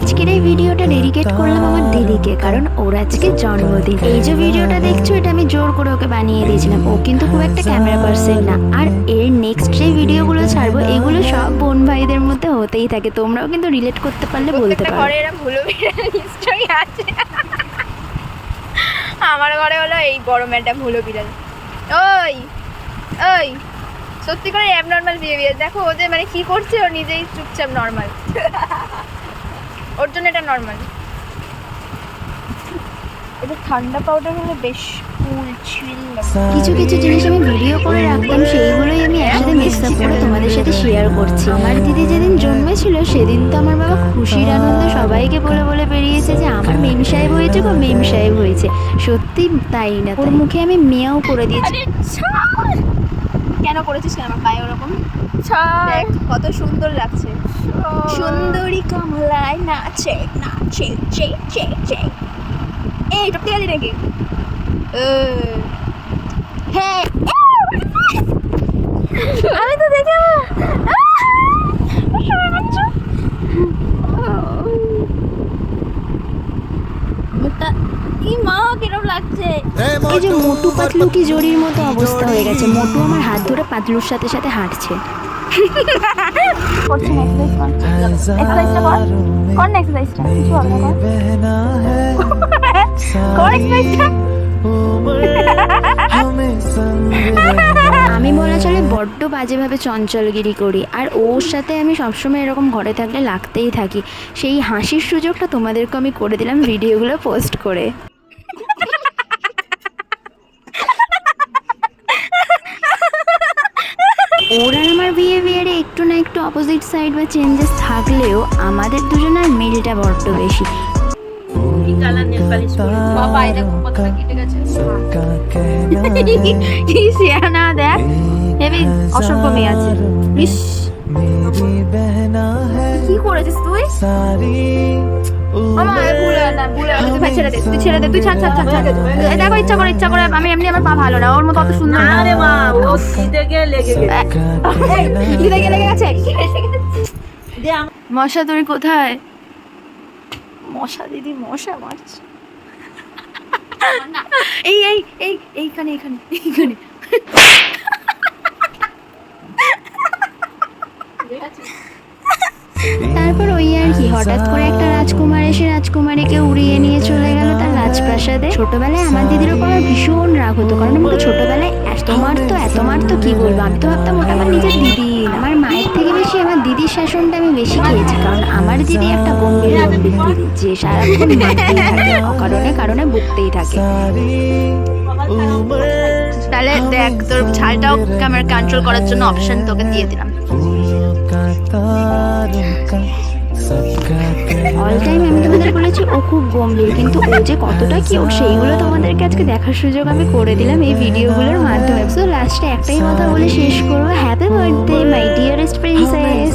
আজকের এই ভিডিওটা ডেডিকেট করলাম আমার দিদিকে কারণ ওর আজকে জন্মদিন। এই যে ভিডিওটা দেখছ এটা আমি জোর করে ওকে বানিয়ে দিয়েছিলাম। ও কিন্তু খুব একটা ক্যামেরা পার্সন না। আর এর নেক্সট যে ভিডিওগুলো ছাড়বো এগুলো সব বোন ভাইদের মধ্যে হতেই থাকে। তোমরাও কিন্তু রিলেট করতে পারলে বলতে পারো। ঘরে এরকম ভুলো নিশ্চয়ই আছে। আমার ঘরে হলো এই বড় ম্যাডাম ভুলো বিড়াল। ওই ওই সত্যি করে অ্যাবনর্মাল বিহেভিয়ার দেখো ওদের মানে কি করছে ও নিজেই চুপচাপ নর্মাল ওর জন্য এটা নর্মাল এটা ঠান্ডা পাউডার হলে বেশ কুল চিল কিছু কিছু জিনিস আমি ভিডিও করে রাখতাম সেইগুলোই আমি একসাথে মিক্স আপ করে তোমাদের সাথে শেয়ার করছি। আমার দিদি যেদিন জন্মেছিল সেদিন তো আমার বাবা খুশির আনন্দে সবাইকে বলে বলে বেরিয়েছে যে আমার মেম সাহেব হয়েছে গো মেম সাহেব হয়েছে। সত্যি তাই না ওর মুখে আমি মেয়াও করে দিয়েছি। কেন করেছিস কেন? আমার পায়ে ওরকম? দেখ কত সুন্দর লাগছে। সুন্দরী কমলায় নাচে নাচে চে চে চে। এই টপকে গেলি নাকি? হ্যাঁ আমি তো দেখে মুখটা কি মা কিরম লাগছে। এই যে মোটু পাতলু কি জড়ির মতো অবস্থা হয়ে গেছে। মোটু আমার হাত ধরে পাতলুর সাথে সাথে হাঁটছে। এক্সারসাইজটা এক্সারসাইজটা আমি বলা চলে বড্ড বাজেভাবে চঞ্চলগিরি করি। আর ওর সাথে আমি সবসময় এরকম ঘরে থাকলে লাগতেই থাকি। সেই হাসির সুযোগটা তোমাদেরকে আমি করে দিলাম ভিডিওগুলো পোস্ট করে। ওর আর আমার বিহেভিয়ারে একটু না একটু অপোজিট সাইড বা চেঞ্জেস থাকলেও আমাদের দুজনের মিলটা বড্ড বেশি। কি শিয়ানা দেখ হেবি অসভ্য মেয়ে আছে। কি করেছিস তুই? না ভাই ছেড়ে দে তুই ছেড়ে দে তুই ছাড় ছাড় ছাড় ছাড়। দেখো ইচ্ছা করে ইচ্ছা করে আমি এমনি আমার পা ভালো না ওর মতো অত সুন্দর না। আরে মা ও খিদে গিয়ে লেগে গেছে? গিয়ে লেগে গেছে? মশা তুমি কোথায়? মশা দিদি মশা মারছে। এই এই এই এইখানে এইখানে এইখানে। তারপর ওই আর কি, হঠাৎ করে একটা রাজকুমার এসে রাজকুমারীকে উড়িয়ে নিয়ে চলে গেল তার রাজপ্রাসাদে। ছোটবেলায় আমার দিদির ওপর ভীষণ রাগ হতো, কারণ আমাকে ছোটবেলায় এত মারতো এত মারতো, কি বলব? আমি তো ভাবতাম ওটা আমার নিজের দিদি, আমার মায়ের থেকে বেশি আমার দিদির শাসনটা আমি বেশি খেয়েছি, কারণ আমার দিদি একটা গম্ভীর দিদি, যে সারাক্ষণ অকারণে কারণে বকতেই থাকে। তাহলে দেখ, তোর ছালটাও ক্যামেরা কন্ট্রোল করার জন্য অপশন তোকে দিয়ে দিলাম। অল টাইম আমি তোমাদের বলেছি ও খুব গম্ভীর কিন্তু ও যে কতটা কিউট সেইগুলো তোমাদেরকে আজকে দেখার সুযোগ আমি করে দিলাম এই ভিডিওগুলোর মাধ্যমে। সো লাস্টে একটাই কথা বলে শেষ করব। Happy birthday my dearest princess